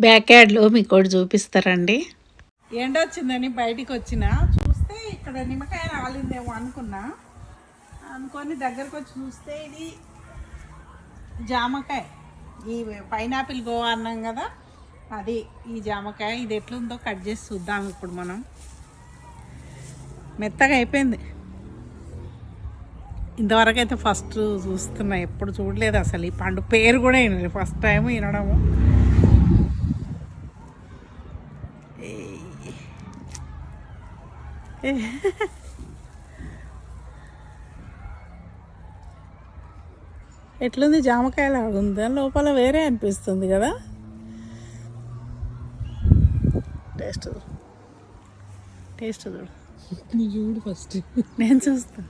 Back యార్డ్లో మీకు ఒకటి చూపిస్తారండి. ఎండ వచ్చిందని బయటికి వచ్చిన చూస్తే ఇక్కడ నిమ్మకాయ రాలిందేమో అనుకున్నా. అనుకొని దగ్గరకు వచ్చి చూస్తే ఇది జామకాయ. ఈ పైనాపిల్ గోవా అన్నాం కదా అది ఈ జామకాయ. ఇది ఎట్లుందో కట్ చేసి చూద్దాం ఇప్పుడు మనం. మెత్తగా అయిపోయింది. ఇంతవరకు అయితే ఫస్ట్ చూస్తున్నా ఎప్పుడు చూడలేదు అసలు. ఈ పండు పేరు కూడా వినలేదు. ఫస్ట్ టైం వినడము. ఎట్లుంది? జామకాయలా ఉందా లోపల వేరే అనిపిస్తుంది కదా? టేస్ట్. టేస్ట్ చూడు. చూడు ఫస్ట్. నేను చూస్తా.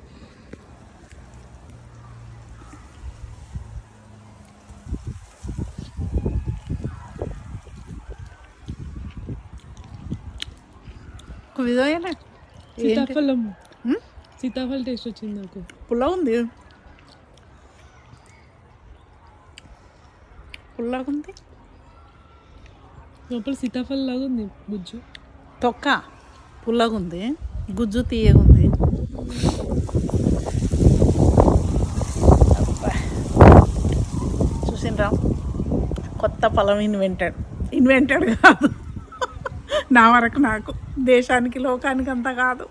విధమైన సీతాఫలం? సీతాఫలం టేస్ట్ వచ్చింది నాకు. పుల్ల ఉంది. పుల్లగా ఉంది లోపల సీతాఫలం లాగా ఉంది గుజ్జు. తొక్క. పుల్లగా ఉంది. గుజ్జు తీయగా ఉంది. చూసిండ్రా? కొత్త పొలం ఇన్వెంటెడ్. ఇన్వెంటెడ్ కాదు. నా వరకు నాకు. దేశానికి లోకానికి అంత కాదు.